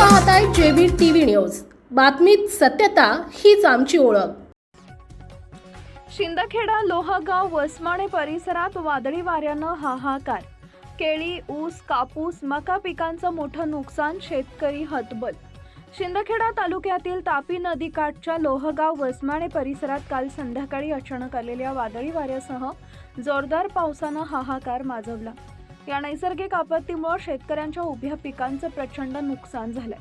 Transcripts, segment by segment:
पाहताय JB TV news. बातमीत सत्यता हीच आमची ओळख. शिंदखेडा लोहगाव वसमाणे परिसरात वादळी वाऱ्यानं हाहाकार. केळी ऊस कापूस मका पिकांचं मोठं नुकसान शेतकरी हतबल. शिंदखेडा तालुक्यातील तापी नदीकाठच्या लोहगाव वसमाणे परिसरात काल संध्याकाळी अचानक आलेल्या वादळी वाऱ्यासह जोरदार पावसानं हाहाकार माजवला. या नैसर्गिक आपत्तीमुळे शेतकऱ्यांच्या उभ्या पिकांचं प्रचंड नुकसान झालंय.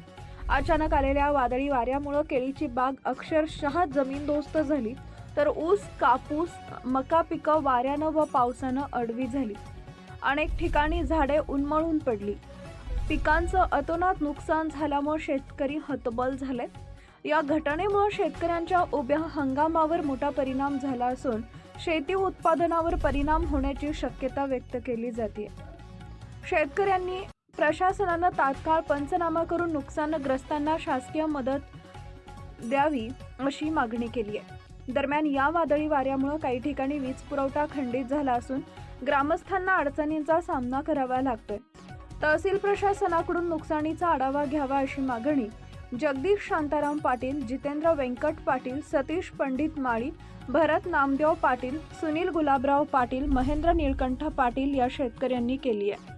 अचानक आलेल्या वादळी वाऱ्यामुळं केळीची बाग अक्षरशः जमीनदोस्त झाली तर ऊस कापूस मका पिकं वाऱ्यानं व पावसानं अडवी झाली. अनेक ठिकाणी झाडे उन्मळून पडली. पिकांचं अतोनात नुकसान झाल्यामुळे शेतकरी हतबल झाले या घटनेमुळे शेतकऱ्यांच्या उभ्या हंगामावर मोठा परिणाम झाला असून शेती उत्पादनावर परिणाम होण्याची शक्यता व्यक्त केली जाते शेतकऱ्यांनी प्रशासनानं तात्काळ पंचनामा करून नुकसानग्रस्तांना शासकीय मदत द्यावी अशी मागणी केली आहे. दरम्यान या वादळी वाऱ्यामुळे काही ठिकाणी वीज पुरवठा खंडित झाला असून ग्रामस्थांना अडचणींचा सामना करावा लागतोय. तहसील प्रशासनाकडून नुकसानीचा आढावा घ्यावा अशी मागणी जगदीश शांताराम पाटील जितेंद्र व्यंकट पाटील सतीश पंडित माळी भरत नामदेव पाटील सुनील गुलाबराव पाटील महेंद्र निळकंठ पाटील या शेतकऱ्यांनी केली आहे.